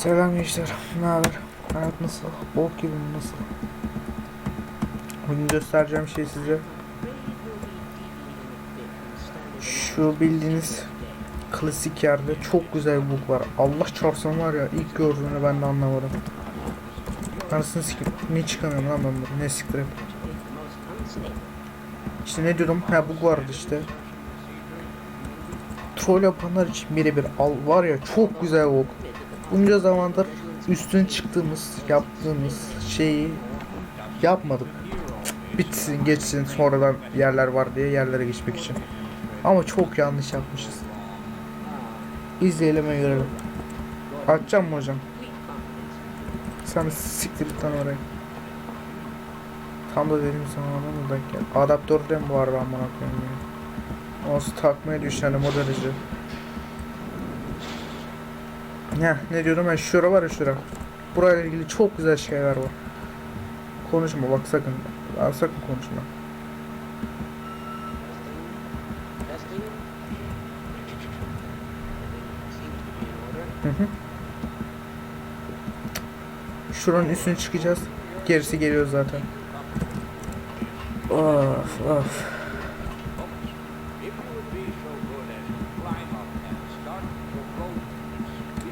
Selam gençler. Ne haber? Hayat nasıl? Bok gibi? Nasıl? Bugün göstereceğim şey size. Şu bildiğiniz klasik yerde çok güzel bir bug var. Allah çarpsın var ya ilk gördüğümde ben de anlamadım. Anasını sikeyim. Ne çıkamıyorum lan ben burada? Ne siktir hep. İşte ne diyorum? Ha bug vardı işte. Troll yapanlar için birebir al var ya çok güzel bug. Bunca zamandır üstüne çıktığımız, yaptığımız şeyi yapmadık. Bitsin, geçsin, sonradan yerler var diye yerlere geçmek için. Ama çok yanlış yapmışız. İzleyelim ve görelim. Açacağım mı hocam? Sen siktir git lan oraya. Tam da dedim sana ona mı denk geldi? Adaptör de mi var ben bana koyayım ya? Olsun takmaya düşerim o derece. Ya ne diyorum ben şura var ya şura. Burayla ilgili çok güzel şeyler var. Konuşma bak sakın. Abi sakın konuşma. Şuranın üstüne çıkacağız. Gerisi geliyor zaten. Of of.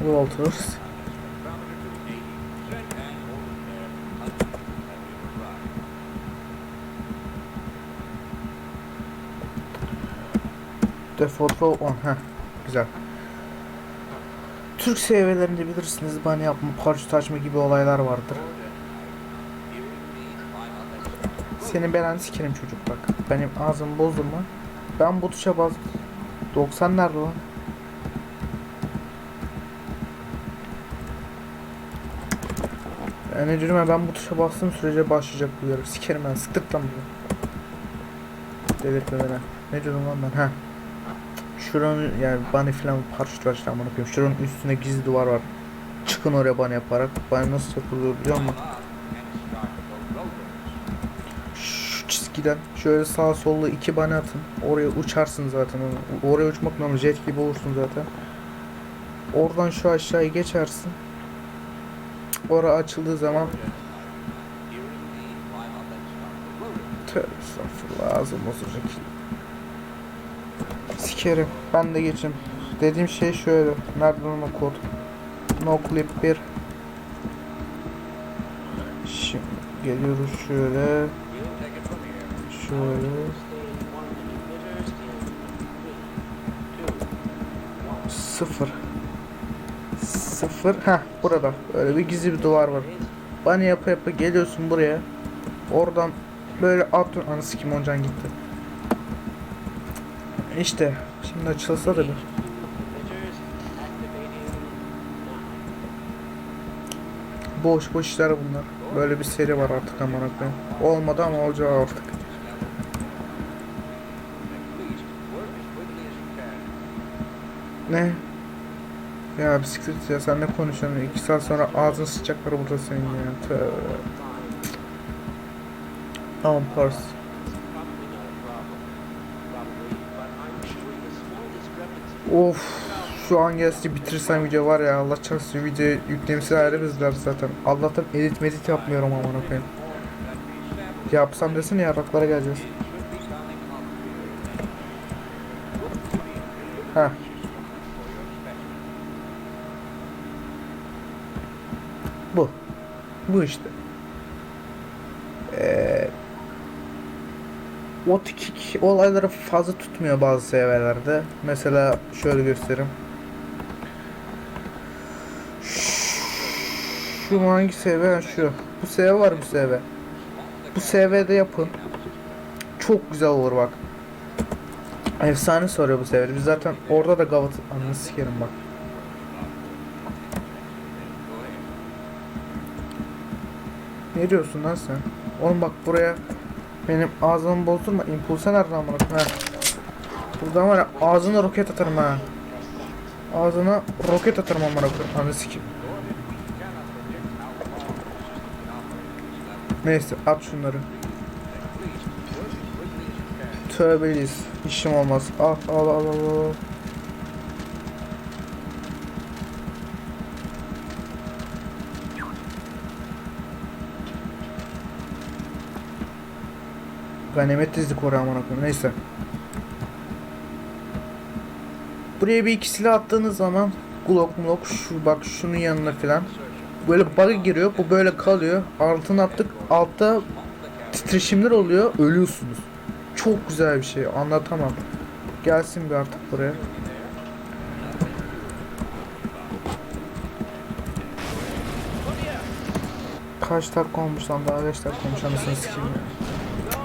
Walters. Default row on. Heh, güzel. Türk seviyelerini bilirsiniz. Bana yapma, parça açma gibi olaylar vardır. Senin belanı sikerim çocuk bak. Benim ağzımı bozdurma. Ben bu tuşa bas. 90 nerede lan? Yani diyorum ben bu tuşa bastığım sürece başlayacak bu yarış. Sikerim ben sıktıktan bunu. Delirtme beni. Ne diyorum lan ben? Ha. Şuranın yani bana filan parça açtı amına koyayım. Şuranın üstüne gizli duvar var. Çıkın oraya bana yaparak. Bana nasıl yapılıyor biliyor musun? Şu çizgiden şöyle sağ sollu iki bana atın. Oraya uçarsın zaten. Oraya uçmak normal jet gibi olursun zaten. Oradan şu aşağıya geçersin. Ora açıldığı zaman Tövbe estağfurullah ağzım bozulacak. Sikerim. Ben de geçim. Dediğim şey şöyle. Nereden o kod? No clip 1. Şimdi geliyoruz şöyle. Şöyle. Sıfır. Sıfır. Ha burada. Böyle bir gizli bir duvar var. Bana yapa yapa geliyorsun buraya. Oradan böyle at. Anı sikim oncan gitti. İşte. Şimdi açılsa da bir. Boş boş işler bunlar. Böyle bir seri var artık aman koyayım. Olmadı ama olacağı artık. Ne? Ya bisiklet ya sen ne konuşuyorsun? İki saat sonra ağzın sıcakları burada senin ya. Tövbe. Tamam pars. Of. Şu an gelse bitirsem video var ya Allah çarpsın video yüklemesi ayrı bizler zaten. Allah'tan edit medit yapmıyorum aman koyayım. Yapsam desene yaraklara geleceğiz. Ha. Bu. Bu işte. Ee, o tikik olayları fazla tutmuyor bazı seviyelerde. Mesela şöyle göstereyim. Şu hangi seviye? Şu. Bu seviye var bu seviye. Bu seviyede yapın. Çok güzel olur bak. Efsane soruyor bu seviyede. Biz zaten orada da gavat... Ananı sikerim bak. Ne diyorsun lan sen? Oğlum bak buraya benim ağzımı bozdurma. Impulsa nereden bana? Ha. Buradan var ya ağzına roket atarım ha. Ağzına roket atarım amına koyayım. Anı sikim. Neyse at şunları. Tövbeliyiz. İşim olmaz. Al al al al al. Ganimet dizdik oraya amına koyayım. Neyse. Buraya bir iki silah attığınız zaman Glock Glock şu bak şunun yanına filan böyle bug giriyor bu böyle kalıyor altına attık altta titreşimler oluyor ölüyorsunuz çok güzel bir şey anlatamam gelsin bir artık buraya kaç dakika olmuş lan daha 5 dakika olmuş anasını sikeyim.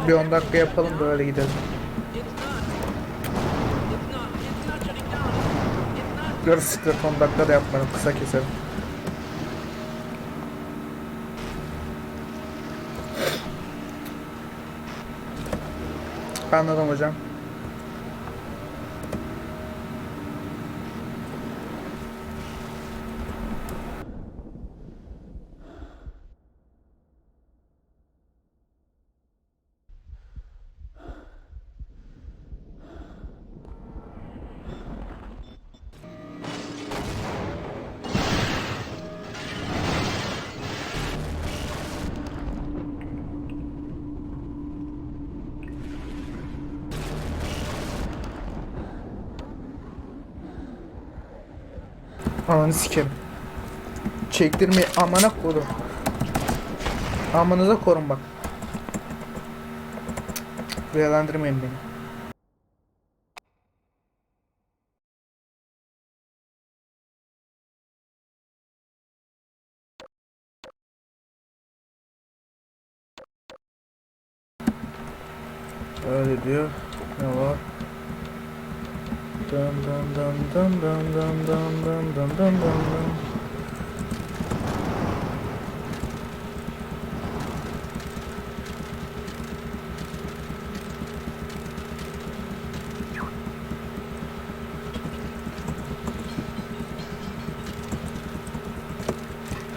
Bir 10 dakika yapalım böyle gidelim Yarısı 10 dakika da yapmadım kısa keselim Anladım hocam. Ananı sikerim. Çektirmeyi amana koydum. Amanıza korun bak. Rüyalandırmayın beni. Öyle diyor. Ne var? Dın dın dın dın dın dın dın dın dın dın dın dın.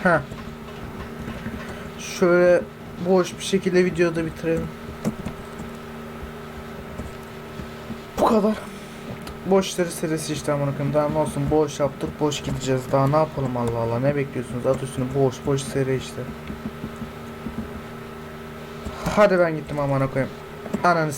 Ha. Şöyle boş bir şekilde videoda bitirelim. Bu kadar. Boş işleri serisi işte amına koyayım. Daha ne olsun boş yaptık boş gideceğiz. Daha ne yapalım Allah Allah ne bekliyorsunuz? At üstüne boş boş seri işte. Hadi ben gittim amına koyayım. Ananı.